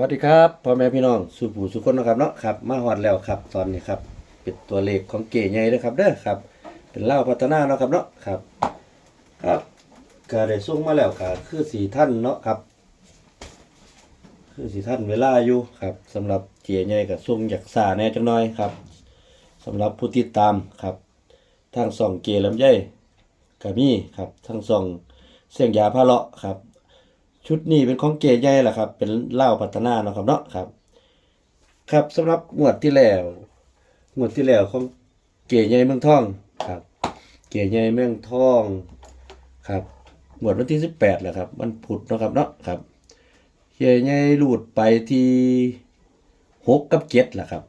วัสดีครับพ่อแม่พี่น้องสุผู้สุคนนะครับเนาะครับมาฮอดแล้วครับตอนนี้ครับเป็นตัวเลขของเก๋ใหญ่เด้อครับเด้อครับ เป็นเล่าพัฒนาเนาะครับเนาะครับครับก็ได้ส่งมาแล้วก็คือสีท่านเนาะครับ คือสีท่านเวลาอยู่ครับสำหรับเก๋ใหญ่ก็ส่งอยากสาแน่จังน้อยครับสำหรับผู้ติดตามครับ ทางส่องเก๋ลำไยก็มีครับทางส่องเสียงยาพาเลาะครับ ชุดนี้เป็นของเก๋ใหญ่แหละครับ เป็นเหล้าพัฒนาเนาะครับเนาะครับ ครับสำหรับงวดที่แล้วงวดที่แล้วของเก๋ใหญ่เมืองทองครับ เก๋ใหญ่เมืองทองครับงวดวันที่สิบแปดแหละครับวันพุธเนาะครับเนาะครับ เก๋ใหญ่หลุดไปที่หกกับเจ็ดแหละครับ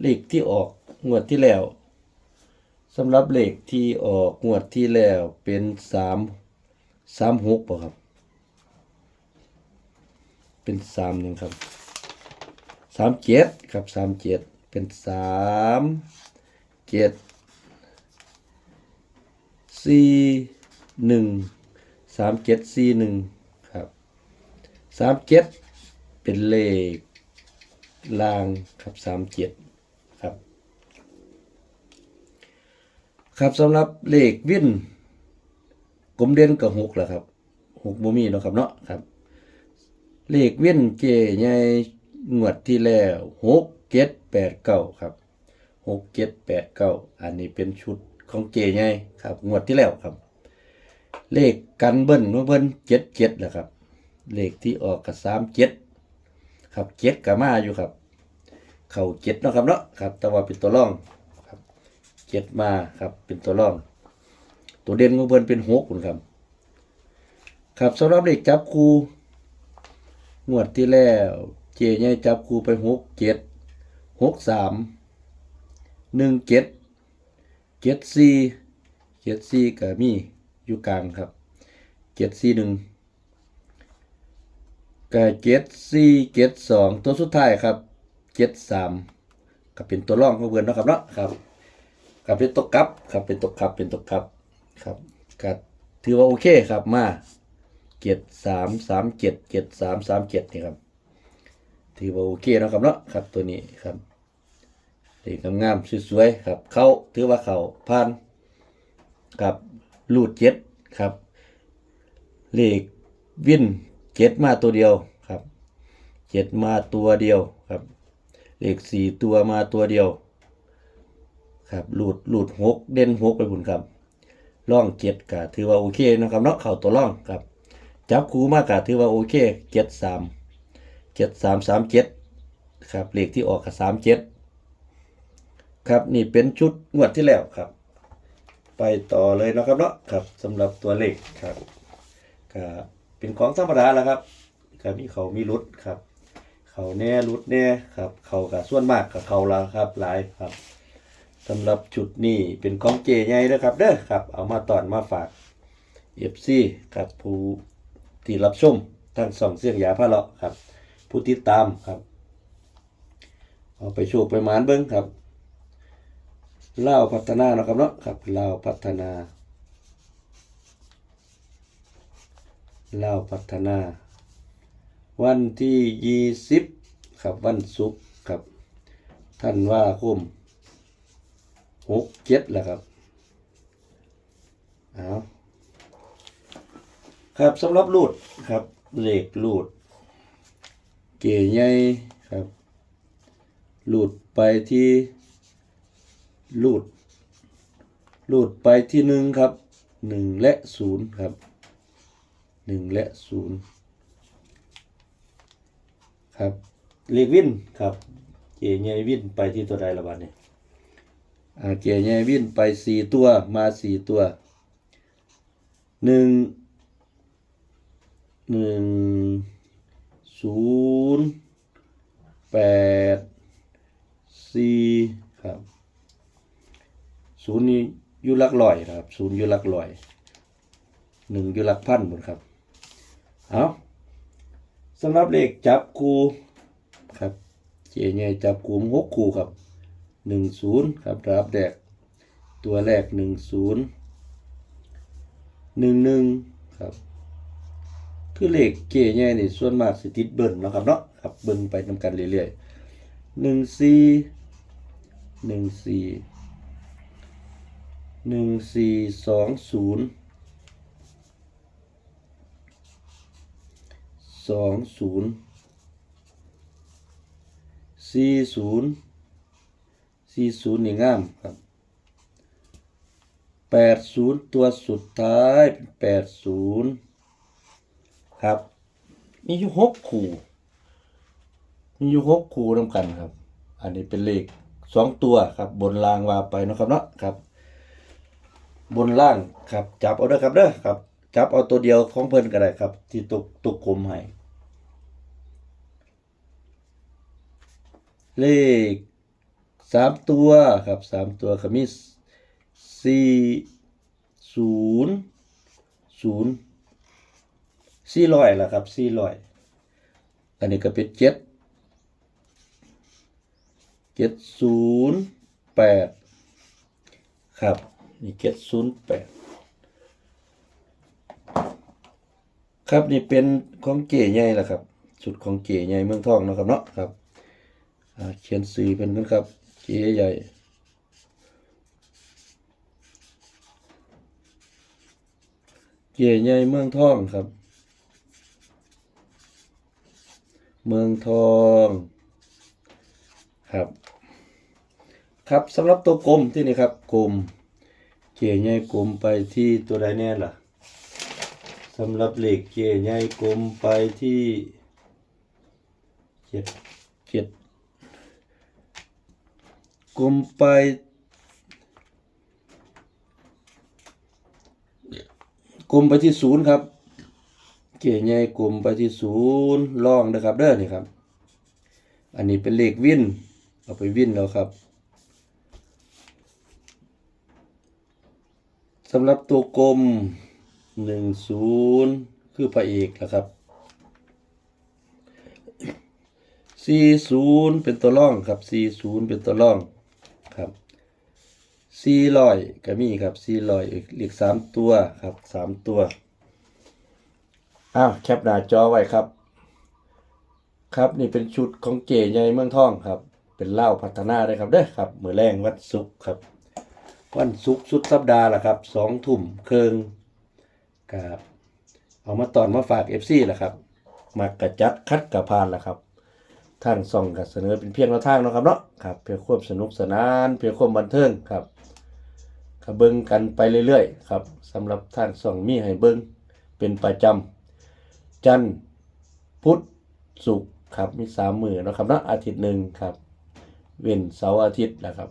เลขที่ออกงวดที่แล้วสำหรับเลขที่ออกงวดที่แล้วเป็นสามสามหกป่ะครับ เป็นสามหนึ่งครับสามเจ็ดครับสามเจ็ดเป็นสามเจ็ดสี่หนึ่งสามเจ็ดสี่หนึ่งครับสามเจ็ดเป็นเลขลางครับสามเจ็ดครับ ครับสำหรับเลขวิ่นกลมเด่นกับหกแหละครับหกโมมีเนาะครับเนาะครับ เลขเว้นเจใหญ่งวดที่แล้วหกเจ็ดแปดเก้าครับหกเจ็ดแปดเก้าอันนี้เป็นชุดของเจใหญ่ครับ งวดที่แล้วครับ เลขกันเบิ้ลเมื่อเบิ้ลเจ็ดเจ็ดนะครับ เลขที่ออกกับสามเจ็ดครับเจ็ดกับมาอยู่ครับ เข่าเจ็ดเนาะครับเนาะครับ แต่ว่าเป็นตัวร่องครับเจ็ดมาครับเป็นตัวร่อง ตัวเด่นของเบิ้ลเป็นหกคุณครับ ครับสำหรับเลขจับคู่ งวดที่แล้ว เจใหญ่จับครูไปหกเจ็ดหกสามหนึ่งเจ็ดเจ็ดสี่เจ็ดสี่ก็มีอยู่กลางครับเจ็ดสี่หนึ่งก็เจ็ดสี่เจ็ดสองตัวสุดท้ายครับเจ็ดสามก็เป็นตัวร่องของเพื่อนนะครับเนาะครับก็เป็นตกกลับครับเป็นตกกลับเป็นตกกลับครับก็ถือว่าโอเคครับมา เจ็ดสามสามเจ็ดเจ็ดสามสามเจ็ดนี่ครับถือว่าโอเคนะครับเนาะครับตัวนี้ครับเลขงามๆสวยๆครับ เขาถือว่าเขาผ่านครับลูดเจ็ดครับเลขวินเจ็ดมาตัวเดียวครับเจ็ดมาตัวเดียวครับเลขสี่ตัวมาตัวเดียวครับหลูดหลูดหกเด่นหกไปบุญครับล่องเจ็ดก็ถือว่าโอเคนะครับเนาะเข่าตัวล่องครับ จับคูมากกะถือว่าโอเคเจ็ดสามเจ็ดสามสามเจ็ดครับเลขที่ออกกับสามเจ็ดครับนี่เป็นชุดงวดที่แล้วครับ ไปต่อเลยนะครับเนาะครับสำหรับตัวเลขครับก็เป็นของธรรมดาแล้วครับก็มีเขามีรุดครับ เขาแน่รุดแน่ครับ เขากับส่วนมากกับเขาละครับหลายครับสำหรับจุดนี้เป็นของเจใหญ่นะครับเด้อครับ เอามาตอนมาฝากเอฟซีครับผู้ ที่รับชมทางส่องเสียงยาพาเลาะครับ ผู้ติดตามครับ เอาไปโชว์ไปหมานเบิ้งครับเล่าพัฒนาเนาะครับเนาะครับเล่าพัฒนาเล่าพัฒนา วันที่ยี่สิบครับวันศุกร์ครับ ท่านว่าคมหกเจ็ดแหละครับ เอา ครับสำหรับรูดครับเหล็กรูด เก๋ใหญ่ครับรูดไปที่รูดรูดไปที่หนึ่งครับหนึ่งและศูนย์ครับหนึ่งและศูนย์ครับเลขวินครับเก๋ใหญ่วินไปที่ตัวใดละบัดนี้อ่าเก๋ใหญ่วินไปสี่ตัวมาสี่ตัวหนึ่ง หนึ่งศูนย์แปดสี่ครับศูนย์นี้อยู่หลักร้อยนะครับศูนย์อยู่หลักร้อยหนึ่งอยู่หลักพันหมดครับเอาสำหรับเลขจับคูครับเจใหญ่จับคูหกคูครับหนึ่งศูนย์ครับรับแดกตัวแรกหนึ่งศูนย์หนึ่งหนึ่งครับ คือเลขเกใหญ่นี่ส่วนมากสิติดเบิ่นนะครับเนาะครับเบิ่งไปนำกันเรื่อยๆหนึ่งสี่หนึ่งสี่หนึ่งสี่สองศูนย์สองศูนย์สี่ศูนย์สี่ศูนย์นี่งามครับแปดศูนย์ตัวสุดท้ายแปดศูนย์ ครับ มีอยู่หกคู่ มีอยู่หกคู่นำกันครับ อันนี้เป็นเลขสองตัวครับ บนล่างว่าไปนะครับเนาะครับ บนล่างครับ จับเอาเด้อครับเด้อครับ จับเอาตัวเดียวของเพิ่นก็ได้ครับ ที่ตกตกกลมให้เลขสามตัวครับสามตัวก็มีสี่ศูนย์ศูนย์ สี่ร้อยละครับสี่ร้อยอันนี้ก็เป็นเจ็ดเจ็ดศูนย์แปดครับนี่เจ็ดศูนย์แปดครับนี่เป็นของเก๋ใหญ่ละครับชุดของเก๋ใหญ่เมืองทองนะครับเนาะครับเขียนสีเป็นกันครับเก๋ใหญ่เก๋ใหญ่เมืองทองครับ เมืองทองครับ ครับสำหรับตัวกลมที่นี่ครับกลมเก๋ใหญ่กลมไปที่ตัวใดแน่ล่ะสำหรับเหล็กเก๋ใหญ่กลมไปที่เจ็ดเจ็ดกลมไปกลมไปที่ศูนย์ครับ เก๋ใหญ่กลมไปที่ศูนย์ล่องนะครับเด้อนี่ครับ อันนี้เป็นเลขวินเอาไปวินแล้วครับสำหรับตัวกลมหนึ่งศูนย์คือพระเอกนะครับสี่ศูนย์เป็นตัวร่องครับสี่ศูนย์เป็นตัวร่องครับสี่ร้อยก็มีครับสี่ร้อยเลขสามตัวครับสามตัว อ้าวแคปหน้าจอไว้ครับ ครับนี่เป็นชุดของเก๋ใหญ่เมืองทองครับ เป็นเหล้าพัฒนาได้ครับเด้อครับมือแรงวันศุกครับ วันศุกสุดสัปดาห์ละครับสองทุ่มเคิงครับเอามาตอนมาฝากเอฟซีละครับ มากระจัดคัดกระพานละครับทางส่องกับเสนอเป็นเพียงแนวทางเนาะครับเนาะครับเพื่อความสนุกสนาน เพื่อความบันเทิงครับก็เบิงกันไปเรื่อยๆครับสำหรับทางส่องมีให้เบิงเป็นประจำ จันทร์พุธศุกร์ครับมีสามมือนะครับเนาะอาทิตย์หนึ่งครับ เว้นเสาร์อาทิตย์นะครับ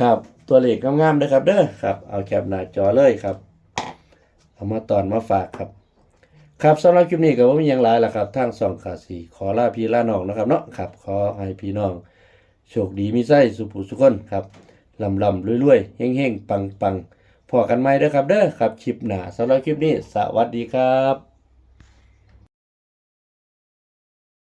ครับตัวเลขงามๆนะครับเด้อครับ เอาแคปหน้าจอเลยครับ เอามาตอนมาฝากครับ ครับสำหรับคลิปนี้ก็บ่มีหยังหลายล้วครับทางสองขาสีขอลาพี่ลาน้องนะครับเนาะครับ ขอให้พี่น้อง โชคดีมีไส้สุขสุขคนครับลำลำรวยๆเฮงๆปังๆ พอกันไหมเด้อครับเด้อครับคลิปหน้าสำหรับคลิปนี้ สวัสดีครับ